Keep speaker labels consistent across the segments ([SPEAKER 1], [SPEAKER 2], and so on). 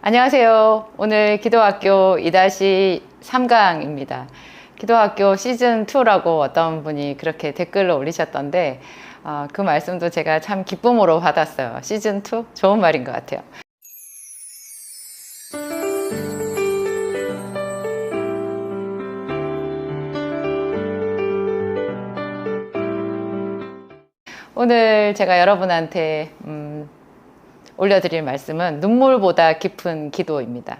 [SPEAKER 1] 안녕하세요. 오늘 기도학교 2-3강입니다. 기도학교 시즌2라고 어떤 분이 그렇게 댓글로 올리셨던데, 어, 그 말씀도 제가 참 기쁨으로 받았어요. 시즌2? 좋은 말인 것 같아요. 오늘 제가 여러분한테 음, 올려드릴 말씀은 눈물보다 깊은 기도입니다.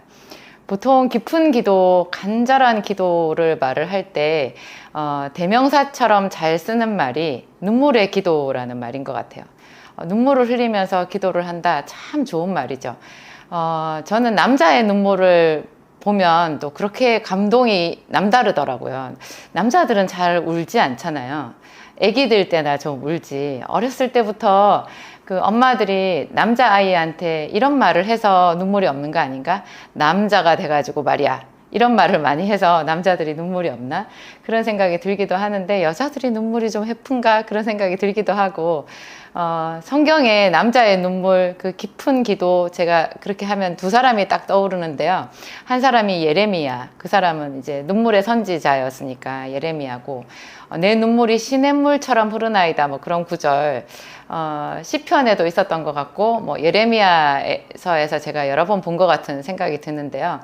[SPEAKER 1] 보통 깊은 기도, 간절한 기도를 말을 할 때, 어, 대명사처럼 잘 쓰는 말이 눈물의 기도라는 말인 것 같아요. 어, 눈물을 흘리면서 기도를 한다. 참 좋은 말이죠. 어, 저는 남자의 눈물을 보면 또 그렇게 감동이 남다르더라고요. 남자들은 잘 울지 않잖아요. 아기들 때나 좀 울지. 어렸을 때부터 그 엄마들이 남자아이한테 이런 말을 해서 눈물이 없는 거 아닌가? 남자가 돼가지고 말이야. 이런 말을 많이 해서 남자들이 눈물이 없나? 그런 생각이 들기도 하는데 여자들이 눈물이 좀 해픈가? 그런 생각이 들기도 하고 어, 성경에 남자의 눈물, 그 깊은 기도, 제가 그렇게 하면 두 사람이 딱 떠오르는데요. 한 사람이 예레미야. 그 사람은 이제 눈물의 선지자였으니까 예레미야고, 어, 내 눈물이 시냇물처럼 흐르나이다. 뭐 그런 구절, 어, 시편에도 있었던 것 같고, 뭐 예레미야서에서 제가 여러 번 본 것 같은 생각이 드는데요.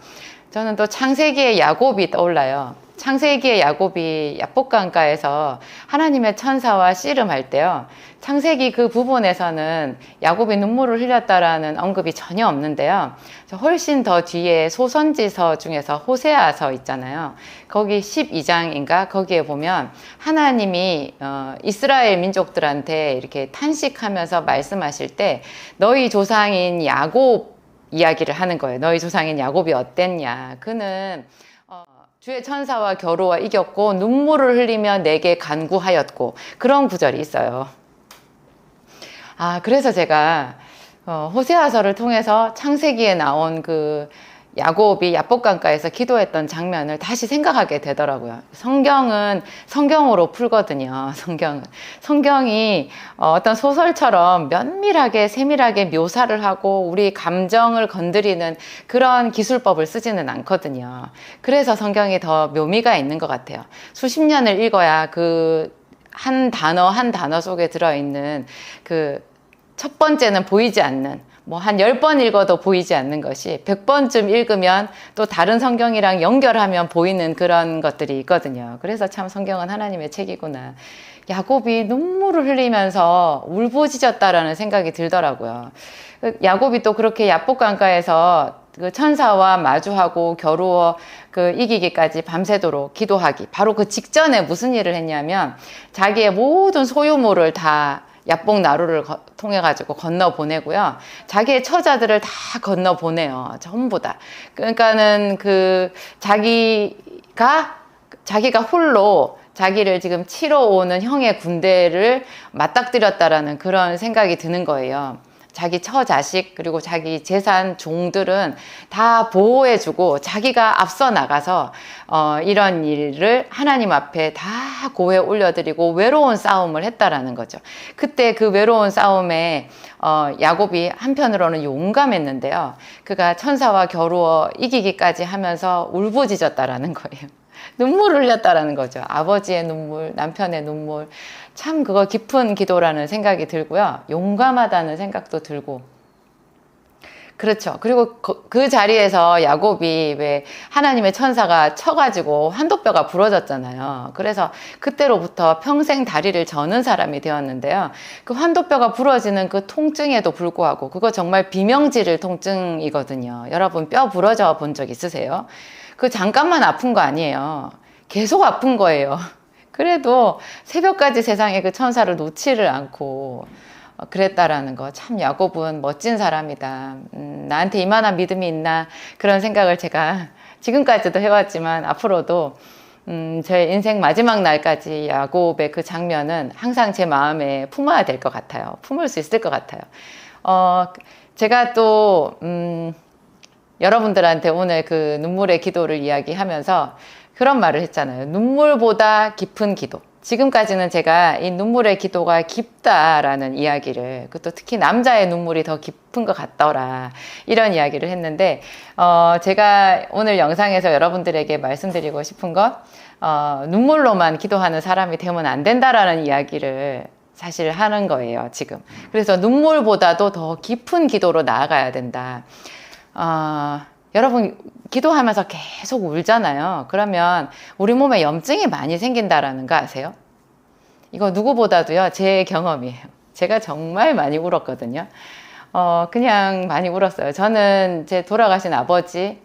[SPEAKER 1] 저는 또 창세기의 야곱이 떠올라요. 창세기의 야곱이 야복강가에서 하나님의 천사와 씨름할 때요. 창세기 그 부분에서는 야곱이 눈물을 흘렸다라는 언급이 전혀 없는데요. 훨씬 더 뒤에 소선지서 중에서 호세아서 있잖아요. 거기 12장인가 거기에 보면 하나님이 어, 이스라엘 민족들한테 이렇게 탄식하면서 말씀하실 때 너희 조상인 야곱 이야기를 하는 거예요. 너희 조상인 야곱이 어땠냐. 그는 어, 주의 천사와 겨루어 이겼고 눈물을 흘리며 내게 간구하였고 그런 구절이 있어요. 아 그래서 제가 어, 호세아서를 통해서 창세기에 나온 그 야곱이 야복강가에서 기도했던 장면을 다시 생각하게 되더라고요. 성경은 성경으로 풀거든요. 성경은 성경이 어, 어떤 소설처럼 면밀하게 세밀하게 묘사를 하고 우리 감정을 건드리는 그런 기술법을 쓰지는 않거든요. 그래서 성경이 더 묘미가 있는 것 같아요. 수십 년을 읽어야 그 한 단어 한 단어 속에 들어있는 그 첫 번째는 보이지 않는 뭐한 10번 읽어도 보이지 않는 것이 100번쯤 읽으면 또 다른 성경이랑 연결하면 보이는 그런 것들이 있거든요. 그래서 참 성경은 하나님의 책이구나. 야곱이 눈물을 흘리면서 울부짖었다라는 생각이 들더라고요. 야곱이 또 그렇게 야복강가에서 그 천사와 마주하고 겨루어 그 이기기까지 밤새도록 기도하기. 바로 그 직전에 무슨 일을 했냐면 자기의 모든 소유물을 다 야뽕 나루를 통해 가지고 건너 보내고요. 자기의 처자들을 다 건너 보내요. 전부 다. 그러니까는 그 자기가 자기가 홀로 자기를 지금 치러 오는 형의 군대를 맞닥뜨렸다라는 그런 생각이 드는 거예요. 자기 처자식 그리고 자기 재산 종들은 다 보호해주고 자기가 앞서 나가서 어, 이런 일을 하나님 앞에 다 고해 올려드리고 외로운 싸움을 했다라는 거죠. 그때 그 외로운 싸움에 어, 야곱이 한편으로는 용감했는데요. 그가 천사와 겨루어 이기기까지 하면서 울부짖었다라는 거예요. 눈물 흘렸다라는 거죠. 아버지의 눈물, 남편의 눈물. 참 그거 깊은 기도라는 생각이 들고요. 용감하다는 생각도 들고. 그렇죠. 그리고 그, 그, 자리에서 야곱이 왜 하나님의 천사가 쳐가지고 한도뼈가 부러졌잖아요. 그래서 그때로부터 평생 다리를 저는 사람이 되었는데요. 그 한도뼈가 부러지는 그 통증에도 불구하고 그거 정말 비명지를 통증이거든요. 여러분 뼈 부러져 본 적 있으세요? 그 잠깐만 아픈 거 아니에요. 계속 아픈 거예요. 그래도 새벽까지 세상에 그 천사를 놓지를 않고 어, 그랬다라는 거. 참 야곱은 멋진 사람이다. 음, 나한테 이만한 믿음이 있나 그런 생각을 제가 지금까지도 해왔지만 앞으로도 음, 제 인생 마지막 날까지 야곱의 그 장면은 항상 제 마음에 품어야 될 것 같아요. 품을 수 있을 것 같아요. 어, 제가 또 음, 여러분들한테 오늘 그 눈물의 기도를 이야기하면서 그런 말을 했잖아요. 눈물보다 깊은 기도. 지금까지는 제가 이 눈물의 기도가 깊다라는 이야기를, 그것도 특히 남자의 눈물이 더 깊은 것 같더라. 이런 이야기를 했는데, 어, 제가 오늘 영상에서 여러분들에게 말씀드리고 싶은 것, 어, 눈물로만 기도하는 사람이 되면 안 된다라는 이야기를 사실 하는 거예요, 지금. 그래서 눈물보다도 더 깊은 기도로 나아가야 된다. 어, 여러분, 기도하면서 계속 울잖아요. 그러면 우리 몸에 염증이 많이 생긴다라는 거 아세요? 이거 누구보다도요, 제 경험이에요. 제가 정말 많이 울었거든요. 어, 그냥 많이 울었어요. 저는 제 돌아가신 아버지,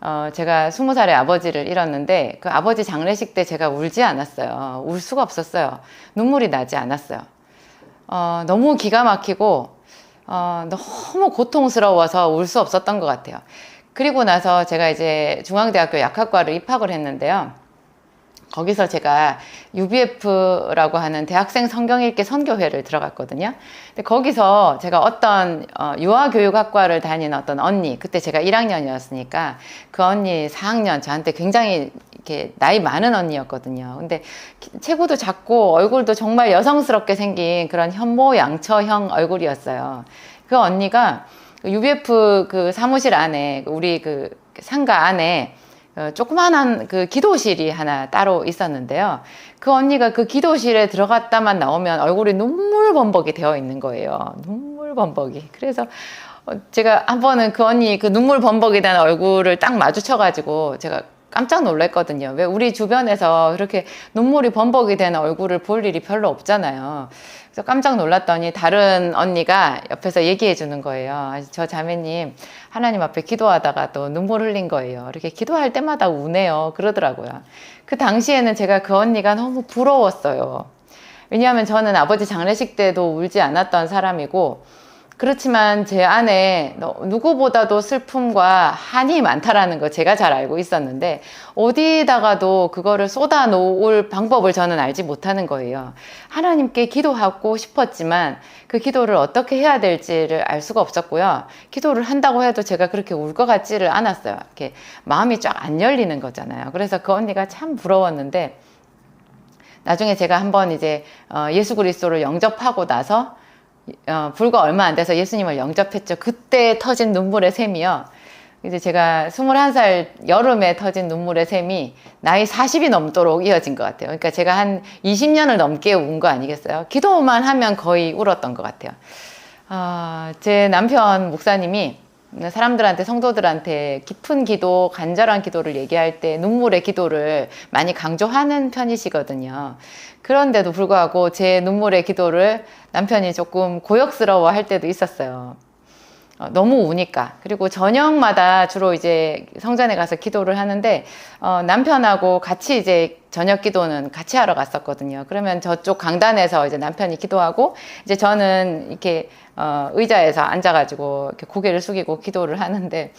[SPEAKER 1] 어, 제가 스무 살에 아버지를 잃었는데 그 아버지 장례식 때 제가 울지 않았어요. 울 수가 없었어요. 눈물이 나지 않았어요. 어, 너무 기가 막히고 어, 너무 고통스러워서 울 수 없었던 것 같아요. 그리고 나서 제가 이제 중앙대학교 약학과를 입학을 했는데요. 거기서 제가 UBF라고 하는 대학생 성경 읽기 선교회를 들어갔거든요. 근데 거기서 제가 어떤 어, 유아교육학과를 다니는 어떤 언니, 그때 제가 1학년이었으니까 그 언니 4학년 저한테 굉장히 이렇게 나이 많은 언니였거든요. 근데 체구도 작고 얼굴도 정말 여성스럽게 생긴 그런 현모 양처형 얼굴이었어요. 그 언니가 UBF 그 사무실 안에 우리 그 상가 안에 어, 조그만한 그 기도실이 하나 따로 있었는데요. 그 언니가 그 기도실에 들어갔다만 나오면 얼굴이 눈물 범벅이 되어 있는 거예요. 눈물 범벅이. 그래서 어, 제가 한 번은 그 언니 그 눈물 범벅이 된 얼굴을 딱 마주쳐가지고 제가 깜짝 놀랐거든요. 왜 우리 주변에서 그렇게 눈물이 범벅이 된 얼굴을 볼 일이 별로 없잖아요. 그래서 깜짝 놀랐더니 다른 언니가 옆에서 얘기해 주는 거예요. 저 자매님 하나님 앞에 기도하다가 또 눈물 흘린 거예요. 이렇게 기도할 때마다 우네요. 그러더라고요. 그 당시에는 제가 그 언니가 너무 부러웠어요. 왜냐하면 저는 아버지 장례식 때도 울지 않았던 사람이고 그렇지만 제 안에 누구보다도 슬픔과 한이 많다라는 거 제가 잘 알고 있었는데 어디다가도 그거를 쏟아 놓을 방법을 저는 알지 못하는 거예요. 하나님께 기도하고 싶었지만 그 기도를 어떻게 해야 될지를 알 수가 없었고요. 기도를 한다고 해도 제가 그렇게 울 것 같지를 않았어요. 이렇게 마음이 쫙 안 열리는 거잖아요. 그래서 그 언니가 참 부러웠는데 나중에 제가 한번 이제 어, 예수 그리스도를 영접하고 나서 어, 불과 얼마 안 돼서 예수님을 영접했죠. 그때 터진 눈물의 샘이요. 이제 제가 21살 여름에 터진 눈물의 샘이 나이 40이 넘도록 이어진 것 같아요. 그러니까 제가 한 20년을 넘게 운 거 아니겠어요? 기도만 하면 거의 울었던 것 같아요. 어, 제 남편 목사님이 사람들한테 성도들한테 깊은 기도, 간절한 기도를 얘기할 때 눈물의 기도를 많이 강조하는 편이시거든요. 그런데도 불구하고 제 눈물의 기도를 남편이 조금 고역스러워 할 때도 있었어요. 어, 너무 우니까. 그리고 저녁마다 주로 이제 성전에 가서 기도를 하는데, 어, 남편하고 같이 이제 저녁 기도는 같이 하러 갔었거든요. 그러면 저쪽 강단에서 이제 남편이 기도하고, 이제 저는 이렇게, 어, 의자에서 앉아가지고 이렇게 고개를 숙이고 기도를 하는데,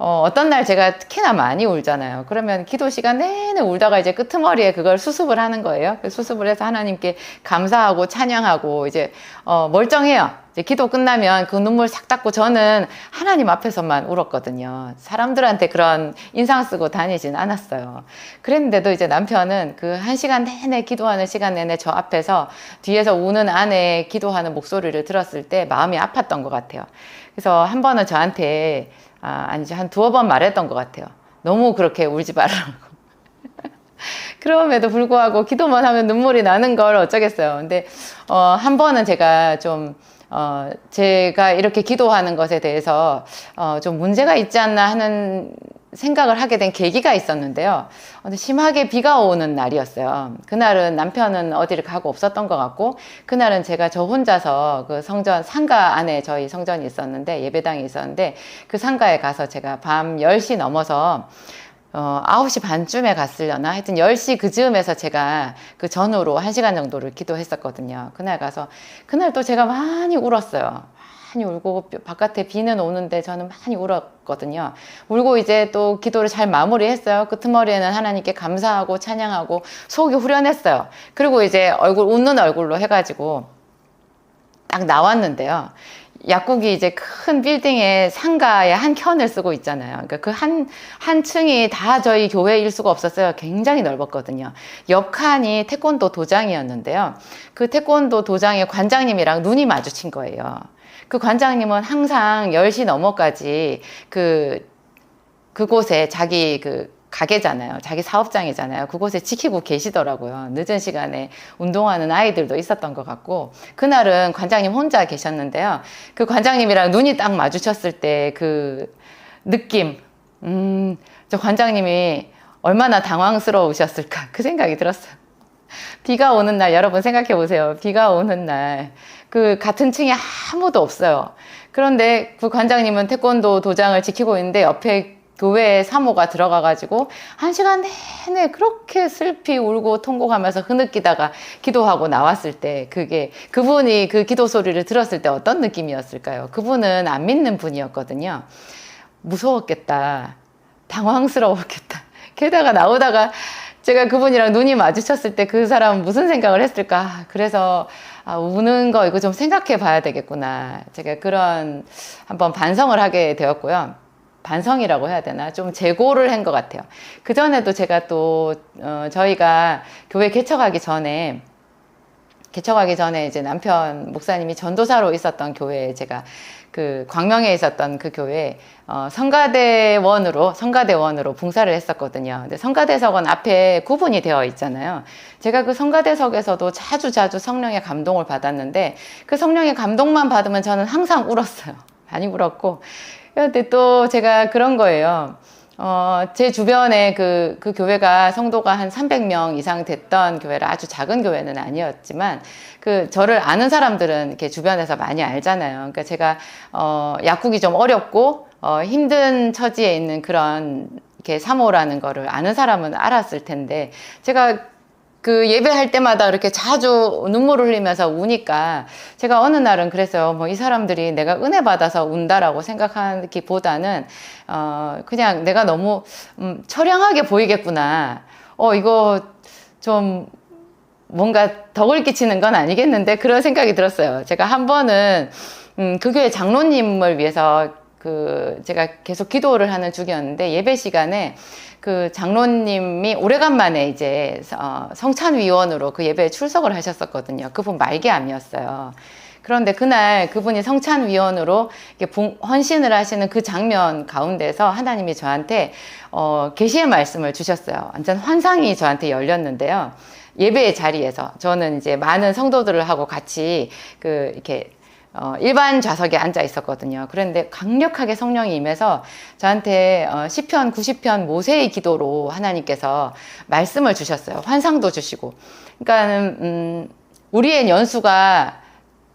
[SPEAKER 1] 어, 어떤 날 제가 특히나 많이 울잖아요. 그러면 기도 시간 내내 울다가 이제 끄트머리에 그걸 수습을 하는 거예요. 수습을 해서 하나님께 감사하고 찬양하고 이제, 어, 멀쩡해요. 이제 기도 끝나면 그 눈물 싹 닦고 저는 하나님 앞에서만 울었거든요. 사람들한테 그런 인상 쓰고 다니진 않았어요. 그랬는데도 이제 남편은 그 한 시간 내내 기도하는 시간 내내 저 앞에서 뒤에서 우는 아내 기도하는 목소리를 들었을 때 마음이 아팠던 것 같아요. 그래서 한 번은 저한테 아, 아니지 한 두어 번 말했던 것 같아요. 너무 그렇게 울지 말라고. 그럼에도 불구하고 기도만 하면 눈물이 나는 걸 어쩌겠어요. 근데 어, 한 번은 제가 좀 어, 제가 이렇게 기도하는 것에 대해서 어, 좀 문제가 있지 않나 하는 생각을 하게 된 계기가 있었는데요. 심하게 비가 오는 날이었어요. 그날은 남편은 어디를 가고 없었던 것 같고, 그날은 제가 저 혼자서 그 성전, 상가 안에 저희 성전이 있었는데, 예배당이 있었는데, 그 상가에 가서 제가 밤 10시 넘어서 어, 9시 반쯤에 갔으려나? 하여튼 10시 그 즈음에서 제가 그 전후로 1시간 정도를 기도했었거든요. 그날 가서, 그날 또 제가 많이 울었어요. 많이 울고 바깥에 비는 오는데 저는 많이 울었거든요. 울고 이제 또 기도를 잘 마무리했어요. 끄트머리에는 하나님께 감사하고 찬양하고 속이 후련했어요. 그리고 이제 얼굴 웃는 얼굴로 해가지고 딱 나왔는데요. 약국이 이제 큰 빌딩의 상가의 한 켠을 쓰고 있잖아요. 그러니까 그 한, 한 층이 다 저희 교회 일 수가 없었어요. 굉장히 넓었거든요. 옆 칸이 태권도 도장이었는데요. 그 태권도 도장의 관장님이랑 눈이 마주친 거예요. 그 관장님은 항상 10시 넘어까지 그, 그곳에 자기 그 가게잖아요. 자기 사업장이잖아요. 그곳에 지키고 계시더라고요. 늦은 시간에 운동하는 아이들도 있었던 것 같고, 그날은 관장님 혼자 계셨는데요. 그 관장님이랑 눈이 딱 마주쳤을 때 그 느낌, 음, 저 관장님이 얼마나 당황스러우셨을까. 그 생각이 들었어요. 비가 오는 날, 여러분 생각해 보세요. 비가 오는 날, 그 같은 층에 아무도 없어요. 그런데 그 관장님은 태권도 도장을 지키고 있는데 옆에 교회 사모가 들어가가지고 한 시간 내내 그렇게 슬피 울고 통곡하면서 흐느끼다가 기도하고 나왔을 때 그게 그분이 그 기도 소리를 들었을 때 어떤 느낌이었을까요? 그분은 안 믿는 분이었거든요. 무서웠겠다. 당황스러웠겠다. 게다가 나오다가 제가 그분이랑 눈이 마주쳤을 때 그 사람은 무슨 생각을 했을까. 그래서 아, 우는 거 이거 좀 생각해 봐야 되겠구나. 제가 그런 한번 반성을 하게 되었고요. 반성이라고 해야 되나 좀 재고를 한 것 같아요. 그 전에도 제가 또 어, 저희가 교회 개척하기 전에 개척하기 전에 이제 남편 목사님이 전도사로 있었던 교회에 제가 그 광명에 있었던 그 교회 어, 성가대원으로 성가대원으로 봉사를 했었거든요. 근데 성가대석은 앞에 구분이 되어 있잖아요. 제가 그 성가대석에서도 자주 자주 성령의 감동을 받았는데 그 성령의 감동만 받으면 저는 항상 울었어요. 많이 울었고 근데 또 제가 그런 거예요. 어, 제 주변에 그, 그 교회가 성도가 한 300명 이상 됐던 교회라 아주 작은 교회는 아니었지만, 그, 저를 아는 사람들은 이렇게 주변에서 많이 알잖아요. 그러니까 제가, 어, 약국이 좀 어렵고, 어, 힘든 처지에 있는 그런, 이렇게 사모라는 거를 아는 사람은 알았을 텐데, 제가 그 예배할 때마다 이렇게 자주 눈물을 흘리면서 우니까 제가 어느 날은 그랬어요. 뭐이 사람들이 내가 은혜 받아서 운다라고 생각하기보다는 어 그냥 내가 너무 음 처량하게 보이겠구나. 어 이거 좀 뭔가 덕을 끼치는 건 아니겠는데 그런 생각이 들었어요. 제가 한 번은 음 그 교회 장로님을 위해서 그 제가 계속 기도를 하는 중이었는데 예배 시간에 그 장로님이 오래간만에 이제 어, 성찬위원으로 그 예배에 출석을 하셨었거든요. 그분 말기암이었어요. 그런데 그날 그분이 성찬위원으로 헌신을 하시는 그 장면 가운데서 하나님이 저한테 어, 계시의 말씀을 주셨어요. 완전 환상이 저한테 열렸는데요. 예배의 자리에서 저는 이제 많은 성도들을 하고 같이 그 이렇게 어, 일반 좌석에 앉아 있었거든요. 그런데 강력하게 성령이 임해서 저한테 어, 시편 90편 모세의 기도로 하나님께서 말씀을 주셨어요. 환상도 주시고. 그러니까는 음, 우리의 연수가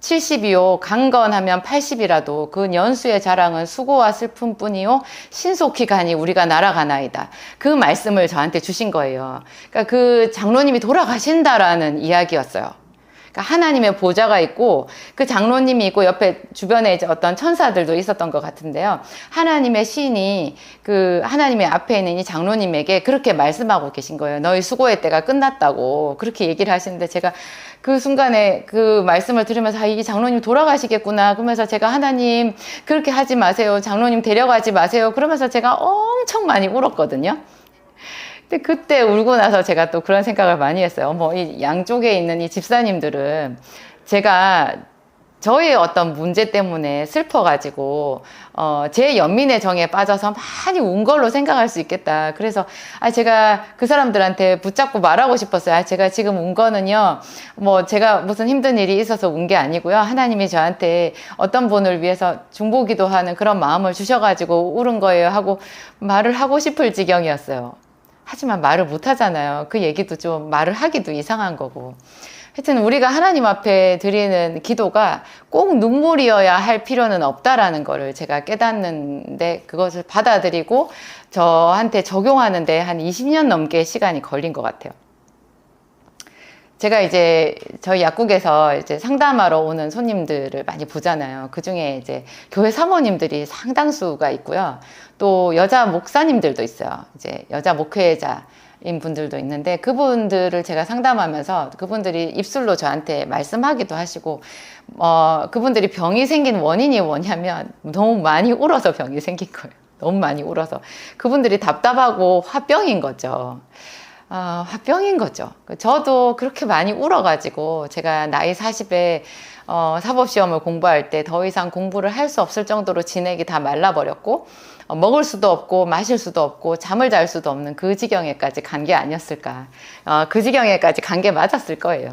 [SPEAKER 1] 70이요 강건하면 80이라도 그 연수의 자랑은 수고와 슬픔 뿐이요 신속히 가니 우리가 날아가나이다. 그 말씀을 저한테 주신 거예요. 그러니까 그 장로님이 돌아가신다라는 이야기였어요. 그러니까 하나님의 보좌가 있고 그 장로님이 있고 옆에 주변에 이제 어떤 천사들도 있었던 것 같은데요. 하나님의 신이 그 하나님의 앞에 있는 이 장로님에게 그렇게 말씀하고 계신 거예요. 너희 수고의 때가 끝났다고 그렇게 얘기를 하시는데 제가 그 순간에 그 말씀을 들으면서 아, 이 장로님 돌아가시겠구나. 그러면서 제가 하나님 그렇게 하지 마세요. 장로님 데려가지 마세요. 그러면서 제가 엄청 많이 울었거든요. 근데 그때 울고 나서 제가 또 그런 생각을 많이 했어요. 뭐, 이 양쪽에 있는 이 집사님들은 제가 저의 어떤 문제 때문에 슬퍼가지고, 어, 제 연민의 정에 빠져서 많이 운 걸로 생각할 수 있겠다. 그래서, 아, 제가 그 사람들한테 붙잡고 말하고 싶었어요. 아, 제가 지금 운 거는요, 뭐, 제가 무슨 힘든 일이 있어서 운 게 아니고요. 하나님이 저한테 어떤 분을 위해서 중보기도 하는 그런 마음을 주셔가지고 울은 거예요. 하고 말을 하고 싶을 지경이었어요. 하지만 말을 못 하잖아요. 그 얘기도 좀 말을 하기도 이상한 거고. 하여튼 우리가 하나님 앞에 드리는 기도가 꼭 눈물이어야 할 필요는 없다라는 거를 제가 깨닫는데 그것을 받아들이고 저한테 적용하는데 한 20년 넘게 시간이 걸린 것 같아요. 제가 이제 저희 약국에서 이제 상담하러 오는 손님들을 많이 보잖아요. 그 중에 이제 교회 사모님들이 상당수가 있고요. 또 여자 목사님들도 있어요. 이제 여자 목회자. 인 분들도 있는데 그분들을 제가 상담하면서 그분들이 입술로 저한테 말씀하기도 하시고 어 그분들이 병이 생긴 원인이 뭐냐면 너무 많이 울어서 병이 생긴 거예요. 너무 많이 울어서 그분들이 답답하고 화병인 거죠. 어, 화병인 거죠. 저도 그렇게 많이 울어가지고 제가 나이 40에 어, 사법시험을 공부할 때 더 이상 공부를 할 수 없을 정도로 진액이 다 말라버렸고 어, 먹을 수도 없고 마실 수도 없고 잠을 잘 수도 없는 그 지경에까지 간 게 아니었을까. 어, 그 지경에까지 간 게 맞았을 거예요.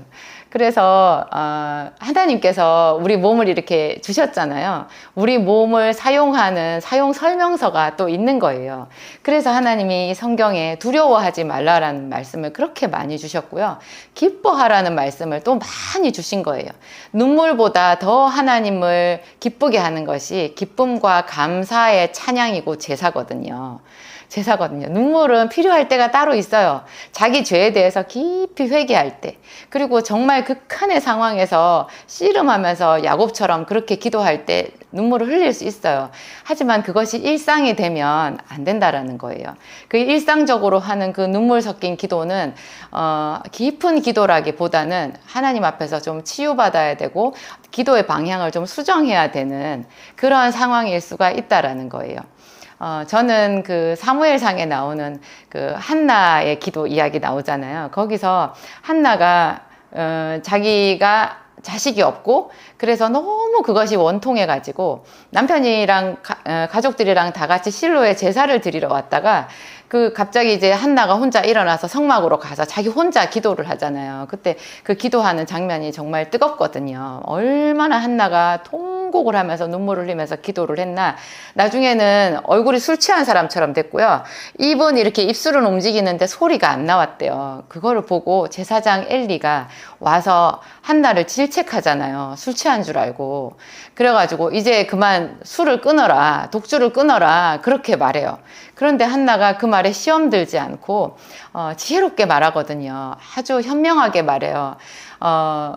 [SPEAKER 1] 그래서 어, 하나님께서 우리 몸을 이렇게 주셨잖아요. 우리 몸을 사용하는 사용 설명서가 또 있는 거예요. 그래서 하나님이 성경에 두려워하지 말라라는 말씀을 그렇게 많이 주셨고요. 기뻐하라는 말씀을 또 많이 주신 거예요. 눈물보다 더 하나님을 기쁘게 하는 것이 기쁨과 감사의 찬양이고 제사거든요. 제사거든요. 눈물은 필요할 때가 따로 있어요. 자기 죄에 대해서 깊이 회개할 때. 그리고 정말 극한의 상황에서 씨름하면서 야곱처럼 그렇게 기도할 때 눈물을 흘릴 수 있어요. 하지만 그것이 일상이 되면 안 된다라는 거예요. 그 일상적으로 하는 그 눈물 섞인 기도는 어, 깊은 기도라기보다는 하나님 앞에서 좀 치유받아야 되고 기도의 방향을 좀 수정해야 되는 그러한 상황일 수가 있다라는 거예요. 어, 저는 그 사무엘상에 나오는 그 한나의 기도 이야기 나오잖아요. 거기서 한나가 어, 자기가 자식이 없고 그래서 너무 그것이 원통해 가지고 남편이랑 가, 어, 가족들이랑 다 같이 실로에 제사를 드리러 왔다가 그 갑자기 이제 한나가 혼자 일어나서 성막으로 가서 자기 혼자 기도를 하잖아요. 그때 그 기도하는 장면이 정말 뜨겁거든요. 얼마나 한나가 통 곡을 하면서 눈물을 흘리면서 기도를 했나. 나중에는 얼굴이 술 취한 사람처럼 됐고요. 입은 이렇게 입술은 움직이는데 소리가 안 나왔대요. 그거를 보고 제사장 엘리가 와서 한나를 질책하잖아요. 술 취한 줄 알고. 그래가지고 이제 그만 술을 끊어라. 독주를 끊어라. 그렇게 말해요. 그런데 한나가 그 말에 시험 들지 않고 어, 지혜롭게 말하거든요. 아주 현명하게 말해요. 어,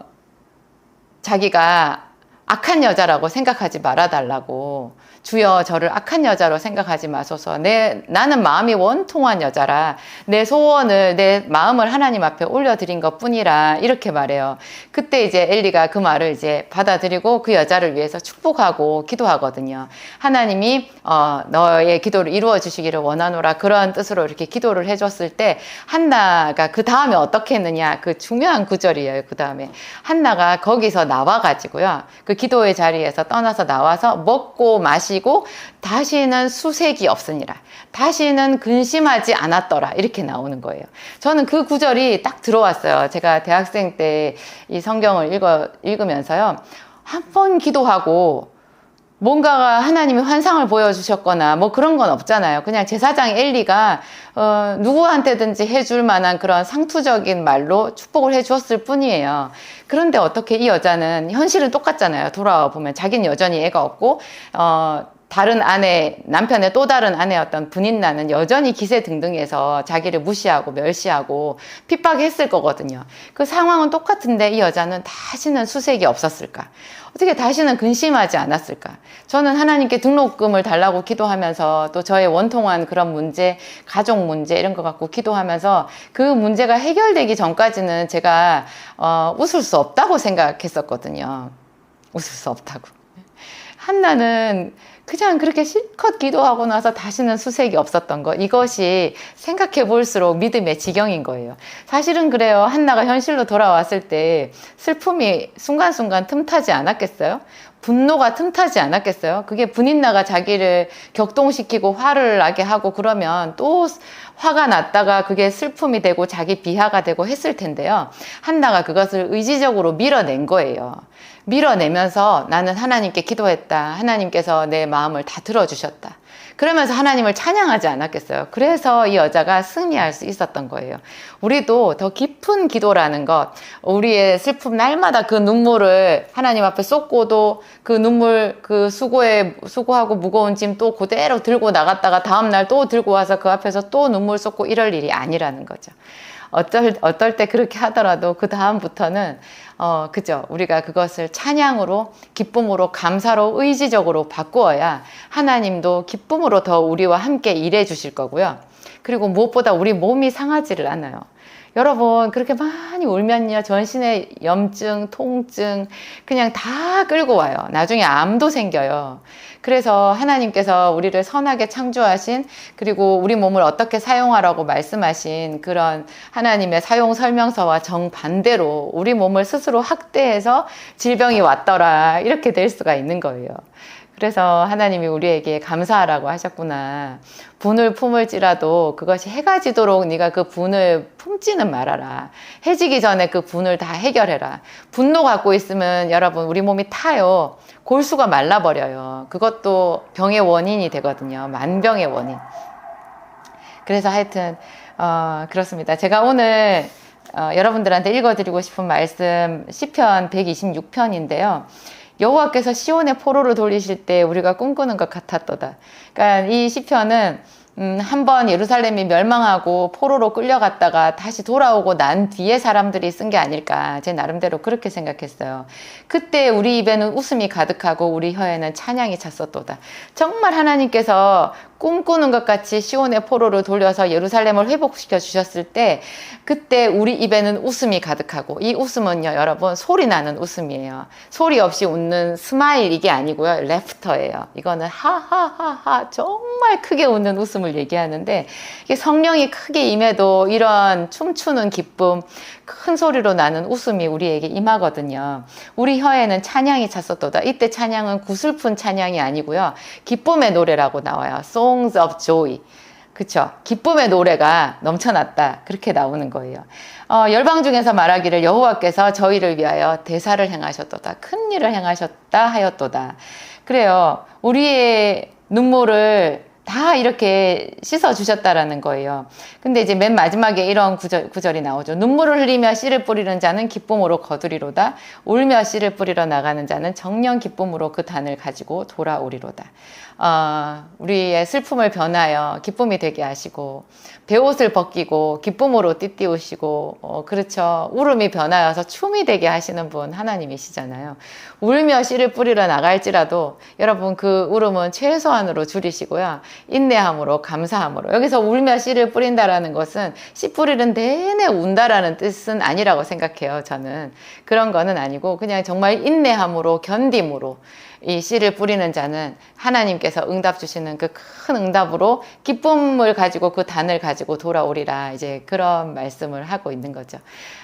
[SPEAKER 1] 자기가 악한 여자라고 생각하지 말아달라고 주여 저를 악한 여자로 생각하지 마소서. 내, 나는 마음이 원통한 여자라 내 소원을, 내 마음을 하나님 앞에 올려드린 것 뿐이라 이렇게 말해요. 그때 이제 엘리가 그 말을 이제 받아들이고 그 여자를 위해서 축복하고 기도하거든요. 하나님이, 어, 너의 기도를 이루어 주시기를 원하노라 그런 뜻으로 이렇게 기도를 해줬을 때 한나가 그 다음에 어떻게 했느냐 그 중요한 구절이에요. 그 다음에 한나가 거기서 나와가지고요. 그 기도의 자리에서 떠나서 나와서 먹고 마시 마시고 다시는 수색이 없으니라. 다시는 근심하지 않았더라. 이렇게 나오는 거예요. 저는 그 구절이 딱 들어왔어요. 제가 대학생 때 이 성경을 읽어, 읽으면서요. 한 번 기도하고 뭔가가 하나님이 환상을 보여주셨거나 뭐 그런 건 없잖아요. 그냥 제사장 엘리가 어, 누구한테든지 해줄 만한 그런 상투적인 말로 축복을 해주었을 뿐이에요. 그런데 어떻게 이 여자는 현실은 똑같잖아요. 돌아와 보면 자기는 여전히 애가 없고 어, 다른 아내, 남편의 또 다른 아내였던 분인나는 여전히 기세 등등해서 자기를 무시하고 멸시하고 핍박했을 거거든요. 그 상황은 똑같은데 이 여자는 다시는 수색이 없었을까? 어떻게 다시는 근심하지 않았을까? 저는 하나님께 등록금을 달라고 기도하면서 또 저의 원통한 그런 문제, 가족 문제 이런 거 갖고 기도하면서 그 문제가 해결되기 전까지는 제가 어, 웃을 수 없다고 생각했었거든요. 웃을 수 없다고. 한나는 그냥 그렇게 실컷 기도하고 나서 다시는 수색이 없었던 것. 이것이 생각해 볼수록 믿음의 지경인 거예요. 사실은 그래요. 한나가 현실로 돌아왔을 때 슬픔이 순간순간 틈타지 않았겠어요? 분노가 틈타지 않았겠어요? 그게 분인나가 자기를 격동시키고 화를 나게 하고 그러면 또 화가 났다가 그게 슬픔이 되고 자기 비하가 되고 했을 텐데요. 한나가 그것을 의지적으로 밀어낸 거예요. 밀어내면서 나는 하나님께 기도했다. 하나님께서 내 마음을 다 들어주셨다. 그러면서 하나님을 찬양하지 않았겠어요. 그래서 이 여자가 승리할 수 있었던 거예요. 우리도 더 깊은 기도라는 것, 우리의 슬픔 날마다 그 눈물을 하나님 앞에 쏟고도 그 눈물, 그 수고에, 수고하고 무거운 짐 또 그대로 들고 나갔다가 다음 날 또 들고 와서 그 앞에서 또 눈물 쏟고 이럴 일이 아니라는 거죠. 어쩔, 어떨 때 그렇게 하더라도 그 다음부터는 어, 그죠. 우리가 그것을 찬양으로, 기쁨으로, 감사로, 의지적으로 바꾸어야 하나님도 기쁨으로 더 우리와 함께 일해 주실 거고요. 그리고 무엇보다 우리 몸이 상하지를 않아요. 여러분 그렇게 많이 울면요 전신에 염증, 통증 그냥 다 끌고 와요. 나중에 암도 생겨요. 그래서 하나님께서 우리를 선하게 창조하신 그리고 우리 몸을 어떻게 사용하라고 말씀하신 그런 하나님의 사용 설명서와 정반대로 우리 몸을 스스로 학대해서 질병이 왔더라 이렇게 될 수가 있는 거예요. 그래서 하나님이 우리에게 감사하라고 하셨구나. 분을 품을지라도 그것이 해가 지도록 네가 그 분을 품지는 말아라. 해지기 전에 그 분을 다 해결해라. 분노 갖고 있으면 여러분 우리 몸이 타요. 골수가 말라버려요. 그것도 병의 원인이 되거든요. 만병의 원인. 그래서 하여튼 어, 그렇습니다. 제가 오늘 어, 여러분들한테 읽어드리고 싶은 말씀 시편 126편인데요. 여호와께서 시온의 포로를 돌리실 때 우리가 꿈꾸는 것 같았도다. 그러니까 이 시편은 음, 한 번 예루살렘이 멸망하고 포로로 끌려갔다가 다시 돌아오고 난 뒤에 사람들이 쓴 게 아닐까. 제 나름대로 그렇게 생각했어요. 그때 우리 입에는 웃음이 가득하고 우리 혀에는 찬양이 찼었도다. 정말 하나님께서 꿈꾸는 것 같이 시온의 포로를 돌려서 예루살렘을 회복시켜 주셨을 때 그때 우리 입에는 웃음이 가득하고 이 웃음은요 여러분 소리 나는 웃음이에요 소리 없이 웃는 스마일 이게 아니고요 레프터예요 이거는 하하하하 정말 크게 웃는 웃음을 얘기하는데 이게 성령이 크게 임해도 이런 춤추는 기쁨 큰 소리로 나는 웃음이 우리에게 임하거든요. 우리 혀에는 찬양이 찼었도다. 이때 찬양은 구슬픈 찬양이 아니고요. 기쁨의 노래라고 나와요. Songs of Joy. 그쵸. 기쁨의 노래가 넘쳐났다. 그렇게 나오는 거예요. 어, 열방 중에서 말하기를 여호와께서 저희를 위하여 대사를 행하셨도다. 큰 일을 행하셨다 하였도다. 그래요. 우리의 눈물을 다 이렇게 씻어 주셨다라는 거예요. 근데 이제 맨 마지막에 이런 구절, 구절이 나오죠. 눈물을 흘리며 씨를 뿌리는 자는 기쁨으로 거두리로다. 울며 씨를 뿌리러 나가는 자는 정령 기쁨으로 그 단을 가지고 돌아오리로다. 어, 우리의 슬픔을 변하여 기쁨이 되게 하시고 배옷을 벗기고 기쁨으로 띠띠우시고 어, 그렇죠. 울음이 변하여서 춤이 되게 하시는 분 하나님이시잖아요. 울며 씨를 뿌리러 나갈지라도 여러분 그 울음은 최소한으로 줄이시고요. 인내함으로 감사함으로. 여기서 울며 씨를 뿌린다라는 것은 씨 뿌리는 내내 운다라는 뜻은 아니라고 생각해요 저는. 그런 거는 아니고 그냥 정말 인내함으로 견딤으로 이 씨를 뿌리는 자는 하나님께서 응답 주시는 그 큰 응답으로 기쁨을 가지고 그 단을 가지고 돌아오리라 이제 그런 말씀을 하고 있는 거죠.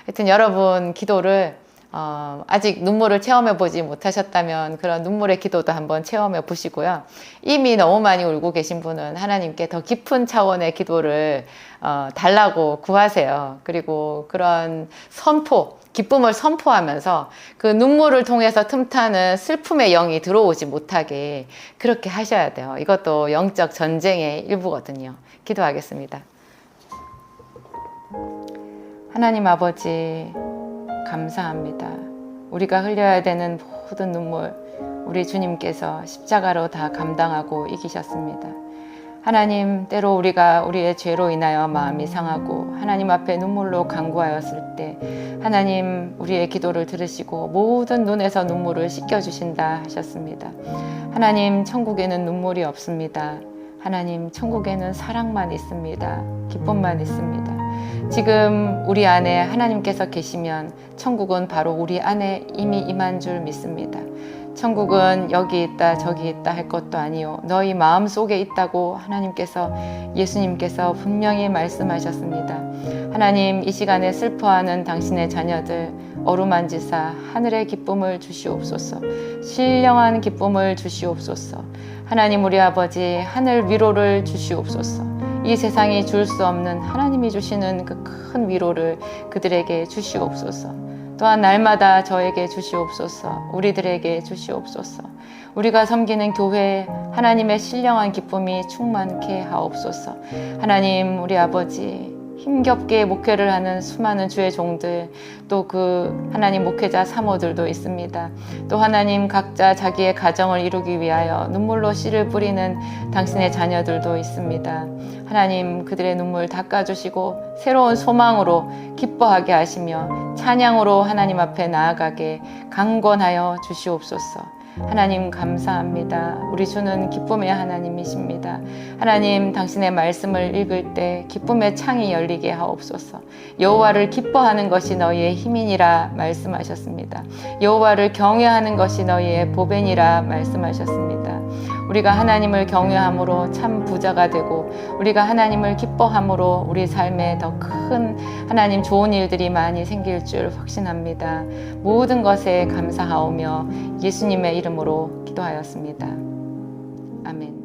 [SPEAKER 1] 하여튼 여러분 기도를 어, 아직 눈물을 체험해 보지 못하셨다면 그런 눈물의 기도도 한번 체험해 보시고요. 이미 너무 많이 울고 계신 분은 하나님께 더 깊은 차원의 기도를 어, 달라고 구하세요. 그리고 그런 선포, 기쁨을 선포하면서 그 눈물을 통해서 틈타는 슬픔의 영이 들어오지 못하게 그렇게 하셔야 돼요. 이것도 영적 전쟁의 일부거든요. 기도하겠습니다. 하나님 아버지, 감사합니다. 우리가 흘려야 되는 모든 눈물, 우리 주님께서 십자가로 다 감당하고 이기셨습니다. 하나님, 때로 우리가 우리의 죄로 인하여 마음이 상하고 하나님 앞에 눈물로 간구하였을 때 하나님 우리의 기도를 들으시고 모든 눈에서 눈물을 씻겨 주신다 하셨습니다. 하나님, 천국에는 눈물이 없습니다. 하나님, 천국에는 사랑만 있습니다. 기쁨만 있습니다. 지금 우리 안에 하나님께서 계시면 천국은 바로 우리 안에 이미 임한 줄 믿습니다. 천국은 여기 있다 저기 있다 할 것도 아니요 너희 마음 속에 있다고 하나님께서 예수님께서 분명히 말씀하셨습니다. 하나님 이 시간에 슬퍼하는 당신의 자녀들 어루만지사 하늘의 기쁨을 주시옵소서 신령한 기쁨을 주시옵소서 하나님 우리 아버지 하늘 위로를 주시옵소서 이 세상이 줄 수 없는 하나님이 주시는 그 큰 위로를 그들에게 주시옵소서. 또한 날마다 저에게 주시옵소서. 우리들에게 주시옵소서. 우리가 섬기는 교회 하나님의 신령한 기쁨이 충만케 하옵소서. 하나님 우리 아버지 힘겹게 목회를 하는 수많은 주의 종들, 또 그 하나님 목회자 사모들도 있습니다. 또 하나님 각자 자기의 가정을 이루기 위하여 눈물로 씨를 뿌리는 당신의 자녀들도 있습니다. 하나님 그들의 눈물 닦아주시고 새로운 소망으로 기뻐하게 하시며 찬양으로 하나님 앞에 나아가게 강권하여 주시옵소서. 하나님 감사합니다. 우리 주는 기쁨의 하나님이십니다. 하나님 당신의 말씀을 읽을 때 기쁨의 창이 열리게 하옵소서. 여호와를 기뻐하는 것이 너희의 힘이니라 말씀하셨습니다. 여호와를 경외하는 것이 너희의 보배니라 말씀하셨습니다. 우리가 하나님을 경외함으로 참 부자가 되고 우리가 하나님을 기뻐함으로 우리 삶에 더 큰 하나님 좋은 일들이 많이 생길 줄 확신합니다. 모든 것에 감사하오며 예수님의 이름으로 기도하였습니다. 아멘.